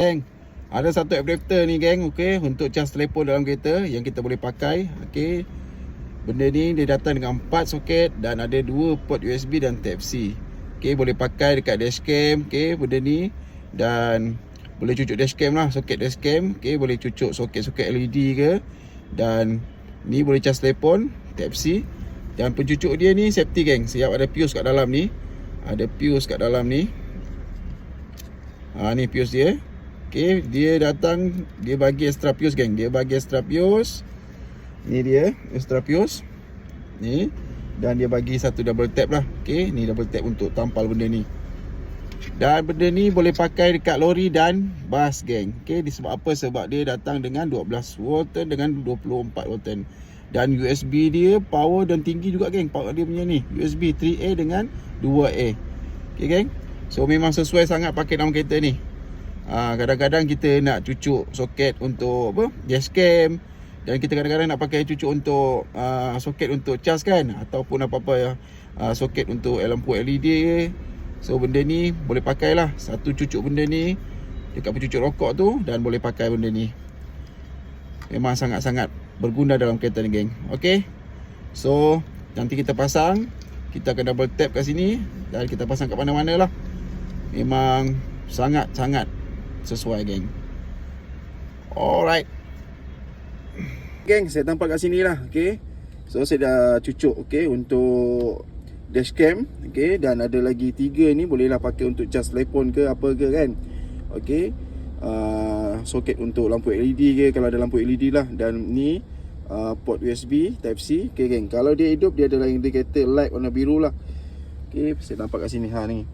Geng, ada satu adapter ni geng, okey, untuk cas telefon dalam kereta yang kita boleh pakai, okey. Benda ni dia datang dengan 4 soket dan ada 2 port USB dan type C. Okey, boleh pakai dekat dashcam, okey, benda ni dan boleh cucuk dashcam lah, soket dashcam, okey, boleh cucuk soket-soket LED ke dan ni boleh cas telefon type C dan pencucuk dia ni safety geng, siap ada fuse kat dalam ni. Ada fuse kat dalam ni. Ha ni fuse dia. Okey, dia datang dia bagi extra fuse geng. Dia bagi extra fuse. Ni dia extra fuse. Ni dan dia bagi satu double tap lah. Okey, ni double tap untuk tampal benda ni. Dan benda ni boleh pakai dekat lori dan bas geng. Okey, disebab apa? Sebab dia datang dengan 12 volt dengan 24 volt. Dan USB dia power dan tinggi juga geng. Power dia punya ni. USB 3A dengan 2A. Okey geng. So memang sesuai sangat pakai dalam kereta ni. Ha, kadang-kadang kita nak cucuk soket untuk apa? Dashcam dan kita kadang-kadang nak pakai cucuk untuk uh, soket untuk cas kan? Ataupun apa-apa ya uh, soket untuk lampu LED. So benda ni boleh pakai lah. Satu cucuk benda ni Dekat pencucuk rokok tu Dan boleh pakai benda ni. Memang sangat-sangat Berguna dalam kereta ni geng. Okay So Nanti kita pasang. Kita akan double tap kat sini Dan kita pasang kat mana-mana lah. Memang Sangat-sangat Sesuai geng. Alright. Geng saya tampak kat sini lah Okay So saya dah cucuk okay Untuk dashcam okey? Dan ada lagi tiga ni bolehlah pakai untuk cas telefon ke apa ke kan? Okey? Uh, soket untuk lampu LED ke kalau ada lampu LED lah. Dan ni uh, port USB type C. Okey geng kalau dia hidup dia ada indicator light warna biru lah. Okey saya nampak kat sini ha ni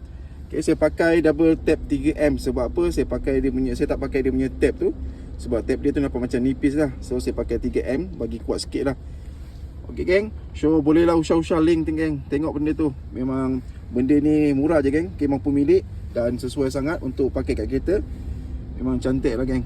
okey saya pakai double tap 3M sebab apa saya pakai dia punya saya tak pakai dia punya tap tu sebab tap dia tu nampak macam nipis lah so saya pakai 3M bagi kuat sikit lah Okey geng, so bolehlah usah-usah link geng. Tengok benda tu. Memang benda ni murah je geng. Okay, mampu milik dan sesuai sangat untuk pakai kat kereta. Memang cantik lah geng.